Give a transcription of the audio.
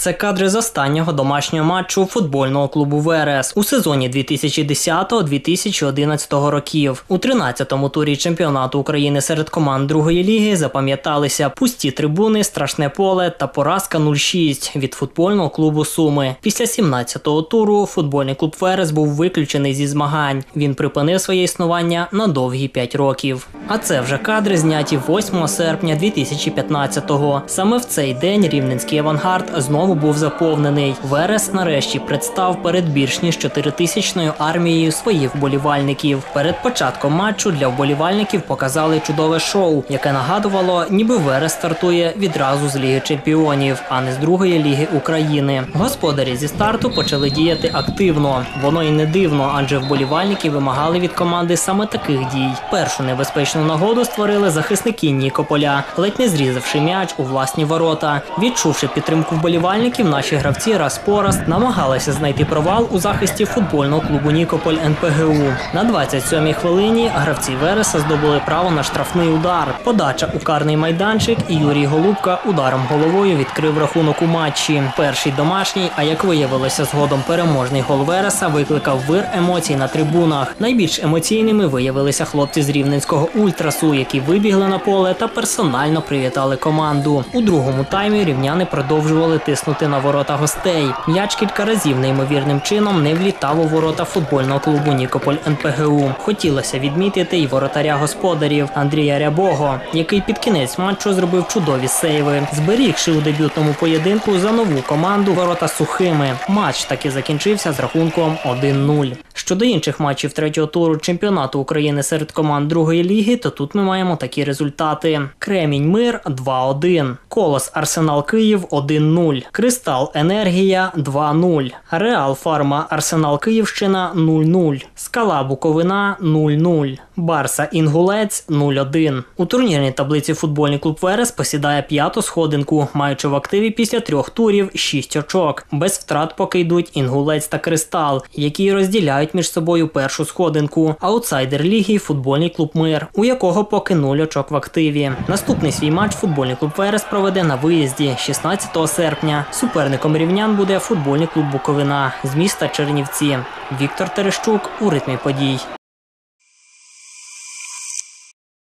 Це кадри з останнього домашнього матчу футбольного клубу Верес у сезоні 2010-2011 років. У 13-му турі чемпіонату України серед команд другої ліги запам'яталися пусті трибуни, страшне поле та поразка 0-6 від футбольного клубу Суми. Після 17-го туру футбольний клуб Верес був виключений зі змагань. Він припинив своє існування на довгі 5 років. А це вже кадри зняті 8 серпня 2015-го. Саме в цей день рівненський авангард знову був заповнений. Верес нарешті представ перед більш ніж 4000-ною армією своїх вболівальників. Перед початком матчу для вболівальників показали чудове шоу, яке нагадувало, ніби Верес стартує відразу з Ліги Чемпіонів, а не з другої ліги України. Господарі зі старту почали діяти активно. Воно і не дивно, адже вболівальники вимагали від команди саме таких дій. Першу небезпечну нагоду створили захисники Нікополя, ледь не зрізавши м'яч у власні ворота. Відчувши підтримку вболівальників, наші гравці раз по раз намагалися знайти провал у захисті футбольного клубу Нікополь НПГУ. На 27-й хвилині гравці Вереса здобули право на штрафний удар. Подача у карний майданчик і Юрій Голубка ударом головою відкрив рахунок у матчі. Перший домашній, а як виявилося згодом переможний гол Вереса, викликав вир емоцій на трибунах. Найбільш емоційними виявилися хлопці з рівненського ультрасу, які вибігли на поле та персонально привітали команду. У другому таймі рівняни продовжували тиснути на ворота гостей. М'яч кілька разів неймовірним чином не влітав у ворота футбольного клубу Нікополь НПГУ. Хотілося відмітити й воротаря господарів Андрія Рябого, який під кінець матчу зробив чудові сейви, зберігши у дебютному поєдинку за нову команду ворота сухими. Матч таки закінчився з рахунком 1-0. Щодо інших матчів третього туру чемпіонату України серед команд другої ліги, то тут ми маємо такі результати: Кремінь Мир 2-1, Колос Арсенал Київ 1-0, Кристал Енергія 2-0, Реал Фарма Арсенал Київщина 0-0, Скала Буковина 0-0, Барса Інгулець 0-1. У турнірній таблиці футбольний клуб Верес посідає п'яту сходинку, маючи в активі після трьох турів 6 очок. Без втрат поки йдуть Інгулець та Кристал, які розділяють між собою першу сходинку. Аутсайдер ліги футбольний клуб Мир, у якого поки 0 очок в активі. Наступний свій матч футбольний клуб Верес проведе на виїзді 16 серпня. Суперником рівнян буде футбольний клуб Буковина з міста Чернівці. Віктор Терещук у ритмі подій.